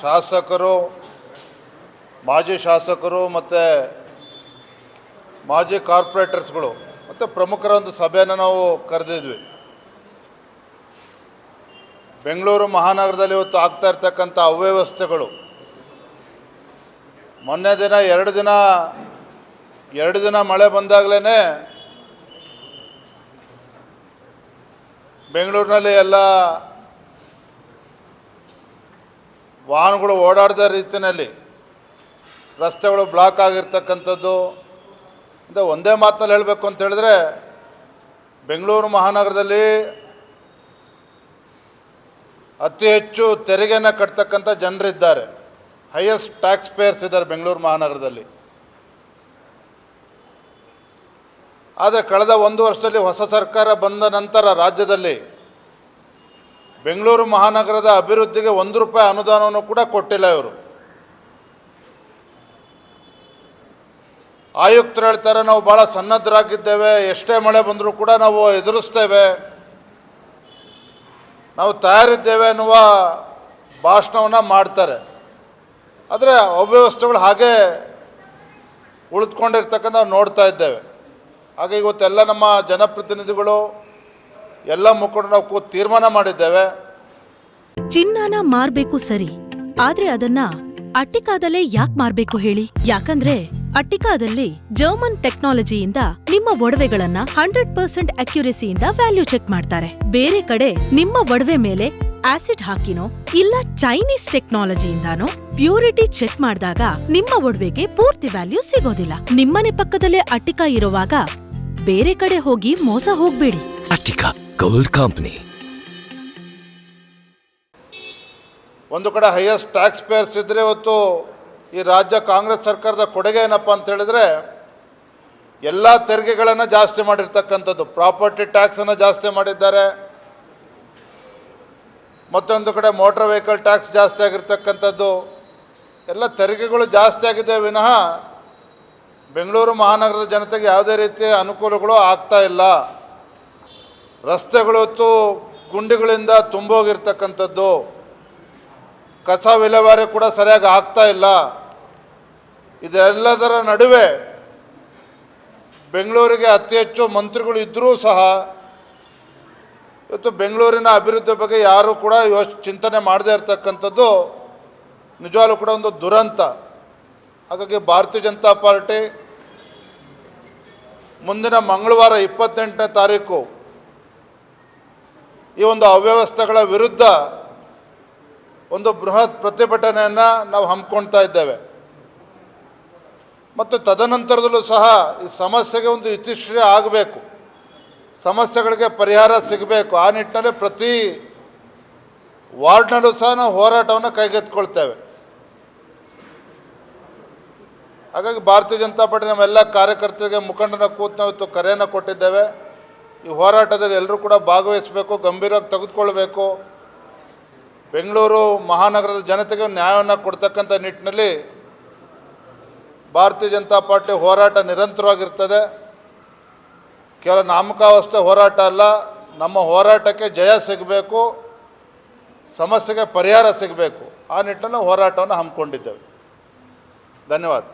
ಶಾಸಕರು, ಮಾಜಿ ಶಾಸಕರು ಮತ್ತು ಮಾಜಿ ಕಾರ್ಪೊರೇಟರ್ಸ್ಗಳು, ಮತ್ತು ಪ್ರಮುಖರ ಒಂದು ಸಭೆಯನ್ನು ನಾವು ಕರೆದಿದ್ವಿ. ಬೆಂಗಳೂರು ಮಹಾನಗರದಲ್ಲಿ ಇವತ್ತು ಆಗ್ತಾ ಇರ್ತಕ್ಕಂಥ ಅವ್ಯವಸ್ಥೆಗಳು. ಮೊನ್ನೆ ದಿನ, ಎರಡು ದಿನ ಎರಡು ದಿನ ಮಳೆ ಬಂದಾಗಲೇ ಬೆಂಗಳೂರಿನಲ್ಲಿ ಎಲ್ಲ ವಾಹನಗಳು ಓಡಾಡದ ರೀತಿಯಲ್ಲಿ ರಸ್ತೆಗಳು ಬ್ಲಾಕ್ ಆಗಿರ್ತಕ್ಕಂಥದ್ದು. ಅಂತ ಒಂದೇ ಮಾತಲ್ಲಿ ಹೇಳಬೇಕು ಅಂತ ಹೇಳಿದ್ರೆ, ಬೆಂಗಳೂರು ಮಹಾನಗರದಲ್ಲಿ ಅತಿ ಹೆಚ್ಚು ತೆರಿಗೆಯನ್ನು ಕಟ್ತಕ್ಕಂಥ ಜನರಿದ್ದಾರೆ. ಹೈಯೆಸ್ಟ್ ಟ್ಯಾಕ್ಸ್ ಪೇಯರ್ಸ್ ಇದ್ದಾರೆ ಬೆಂಗಳೂರು ಮಹಾನಗರದಲ್ಲಿ. ಆದರೆ ಕಳೆದ ಒಂದು ವರ್ಷದಲ್ಲಿ ಹೊಸ ಸರ್ಕಾರ ಬಂದ ನಂತರ ರಾಜ್ಯದಲ್ಲಿ ಬೆಂಗಳೂರು ಮಹಾನಗರದ ಅಭಿವೃದ್ಧಿಗೆ ಒಂದು ರೂಪಾಯಿ ಅನುದಾನವನ್ನು ಕೂಡ ಕೊಟ್ಟಿಲ್ಲ ಇವರು. ಆಯುಕ್ತರು ಹೇಳ್ತಾರೆ, ನಾವು ಭಾಳ ಸನ್ನದ್ಧರಾಗಿದ್ದೇವೆ ಎಷ್ಟೇ ಮಳೆ ಬಂದರೂ ಕೂಡ ನಾವು ಎದುರಿಸ್ತೇವೆ. ನಾವು ತಯಾರಿದ್ದೇವೆ ಅನ್ನುವ ಭಾಷಣವನ್ನು ಮಾಡ್ತಾರೆ. ಆದರೆ ಅವ್ಯವಸ್ಥೆಗಳು ಹಾಗೆ ಉಳಿದುಕೊಂಡಿರ್ತಕ್ಕಂಥ ನೋಡ್ತಾ ಇದ್ದೇವೆ. ಹಾಗೆ ಇವತ್ತೆಲ್ಲ ನಮ್ಮ ಜನಪ್ರತಿನಿಧಿಗಳು ಎಲ್ಲ ಮುಖಂಡರು ನಾವು ಕೂತು ತೀರ್ಮಾನ ಮಾಡಿದ್ದೇವೆ. ಚಿನ್ನಾನ ಮಾರ್ಬೇಕು ಸರಿ ಆದ್ರೆ ಅದನ್ನ ಅಟ್ಟಿಕಾದಲ್ಲೇ ಯಾಕ್ ಮಾರ್ಬೇಕು ಹೇಳಿ? ಯಾಕಂದ್ರೆ ಅಟ್ಟಿಕಾದಲ್ಲಿ ಜರ್ಮನ್ ಟೆಕ್ನಾಲಜಿಯಿಂದ ನಿಮ್ಮ ಒಡವೆಗಳನ್ನ ಹಂಡ್ರೆಡ್ ಪರ್ಸೆಂಟ್ ಅಕ್ಯುರೆಸಿಯಿಂದ ವ್ಯಾಲ್ಯೂ ಚೆಕ್ ಮಾಡ್ತಾರೆ. ಬೇರೆ ಕಡೆ ನಿಮ್ಮ ಒಡವೆ ಮೇಲೆ ಆಸಿಡ್ ಹಾಕಿನೋ ಇಲ್ಲ ಚೈನೀಸ್ ಟೆಕ್ನಾಲಜಿಯಿಂದಾನೋ ಪ್ಯೂರಿಟಿ ಚೆಕ್ ಮಾಡಿದಾಗ ನಿಮ್ಮ ಒಡವೆಗೆ ಪೂರ್ತಿ ವ್ಯಾಲ್ಯೂ ಸಿಗೋದಿಲ್ಲ. ನಿಮ್ಮನೆ ಪಕ್ಕದಲ್ಲೇ ಅಟ್ಟಿಕಾ ಇರುವಾಗ ಬೇರೆ ಕಡೆ ಹೋಗಿ ಮೋಸ ಹೋಗ್ಬೇಡಿ. Attica Gold ಕಂಪ್ನಿ ಒಂದು ಕಡೆ ಹೈಯೆಸ್ಟ್ ಟ್ಯಾಕ್ಸ್ ಪೇಯರ್ಸ್ ಇದ್ದರೆ ಇವತ್ತು ಈ ರಾಜ್ಯ ಕಾಂಗ್ರೆಸ್ ಸರ್ಕಾರದ ಕೊಡುಗೆ ಏನಪ್ಪ ಅಂತ ಹೇಳಿದ್ರೆ, ಎಲ್ಲ ತೆರಿಗೆಗಳನ್ನು ಜಾಸ್ತಿ ಮಾಡಿರ್ತಕ್ಕಂಥದ್ದು ಪ್ರಾಪರ್ಟಿ ಟ್ಯಾಕ್ಸನ್ನು ಜಾಸ್ತಿ ಮಾಡಿದ್ದಾರೆ. ಮತ್ತೊಂದು ಕಡೆ ಮೋಟ್ರ್ ವೆಹಿಕಲ್ ಟ್ಯಾಕ್ಸ್ ಜಾಸ್ತಿ ಆಗಿರ್ತಕ್ಕಂಥದ್ದು, ಎಲ್ಲ ತೆರಿಗೆಗಳು ಜಾಸ್ತಿ ಆಗಿದೆ ವಿನಃ ಬೆಂಗಳೂರು ಮಹಾನಗರದ ಜನತೆಗೆ ಯಾವುದೇ ರೀತಿಯ ಅನುಕೂಲಗಳು ಆಗ್ತಾ ಇಲ್ಲ. ರಸ್ತೆಗಳು ಇವತ್ತು ಗುಂಡಿಗಳಿಂದ ತುಂಬೋಗಿರ್ತಕ್ಕಂಥದ್ದು, ಕಸ ವಿಲೇವಾರಿ ಕೂಡ ಸರಿಯಾಗಿ ಆಗ್ತಾ ಇಲ್ಲ. ಇದೆಲ್ಲದರ ನಡುವೆ ಬೆಂಗಳೂರಿಗೆ ಅತಿ ಹೆಚ್ಚು ಮಂತ್ರಿಗಳು ಇದ್ದರೂ ಸಹ ಇವತ್ತು ಬೆಂಗಳೂರಿನ ಅಭಿವೃದ್ಧಿ ಬಗ್ಗೆ ಯಾರೂ ಕೂಡ ಯೋಚ್, ಚಿಂತನೆ ಮಾಡದೇ ಇರತಕ್ಕಂಥದ್ದು ನಿಜವಾಗ್ಲೂ ಕೂಡ ಒಂದು ದುರಂತ. ಹಾಗಾಗಿ ಭಾರತೀಯ ಜನತಾ ಪಾರ್ಟಿ ಮುಂದಿನ ಮಂಗಳವಾರ ಇಪ್ಪತ್ತೆಂಟನೇ ತಾರೀಕು ಈ ಒಂದು ಅವ್ಯವಸ್ಥೆಗಳ ವಿರುದ್ಧ ಒಂದು ಬೃಹತ್ ಪ್ರತಿಭಟನೆಯನ್ನು ನಾವು ಹಮ್ಮಿಕೊಳ್ತಾ ಇದ್ದೇವೆ. ಮತ್ತು ತದನಂತರದಲ್ಲೂ ಸಹ ಈ ಸಮಸ್ಯೆಗೆ ಒಂದು ಇತಿಶ್ರೀ ಆಗಬೇಕು. ಸಮಸ್ಯೆಗಳಿಗೆ ಪರಿಹಾರ ಸಿಗಬೇಕು. ಆ ನಿಟ್ಟಿನಲ್ಲಿ ಪ್ರತಿ ವಾರ್ಡ್ನಲ್ಲೂ ಸಹ ನಾವು ಹೋರಾಟವನ್ನು ಕೈಗೆತ್ತಿಕೊಳ್ತೇವೆ. ಹಾಗಾಗಿ ಭಾರತೀಯ ಜನತಾ ಪಾರ್ಟಿ ನಮ್ಮೆಲ್ಲ ಕಾರ್ಯಕರ್ತರಿಗೆ ಮುಖಂಡನ ಕೂತು ನಾವು ಕರೆಯನ್ನು ಕೊಟ್ಟಿದ್ದೇವೆ. ಈ ಹೋರಾಟದಲ್ಲಿ ಎಲ್ಲರೂ ಕೂಡ ಭಾಗವಹಿಸಬೇಕು, ಗಂಭೀರವಾಗಿ ತೆಗೆದುಕೊಳ್ಬೇಕು. ಬೆಂಗಳೂರು ಮಹಾನಗರದ ಜನತೆಗೆ ನ್ಯಾಯವನ್ನು ಕೊಡ್ತಕ್ಕಂಥ ನಿಟ್ಟಿನಲ್ಲಿ ಭಾರತೀಯ ಜನತಾ ಪಾರ್ಟಿ ಹೋರಾಟ ನಿರಂತರವಾಗಿರ್ತದೆ. ಕೇವಲ ನಾಮಕಾವಸ್ಥೆ ಹೋರಾಟ ಅಲ್ಲ, ನಮ್ಮ ಹೋರಾಟಕ್ಕೆ ಜಯ ಸಿಗಬೇಕು, ಸಮಸ್ಯೆಗೆ ಪರಿಹಾರ ಸಿಗಬೇಕು. ಆ ನಿಟ್ಟಿನಲ್ಲಿ ಹೋರಾಟವನ್ನು ಹಮ್ಮಿಕೊಂಡಿದ್ದೇವೆ. ಧನ್ಯವಾದ.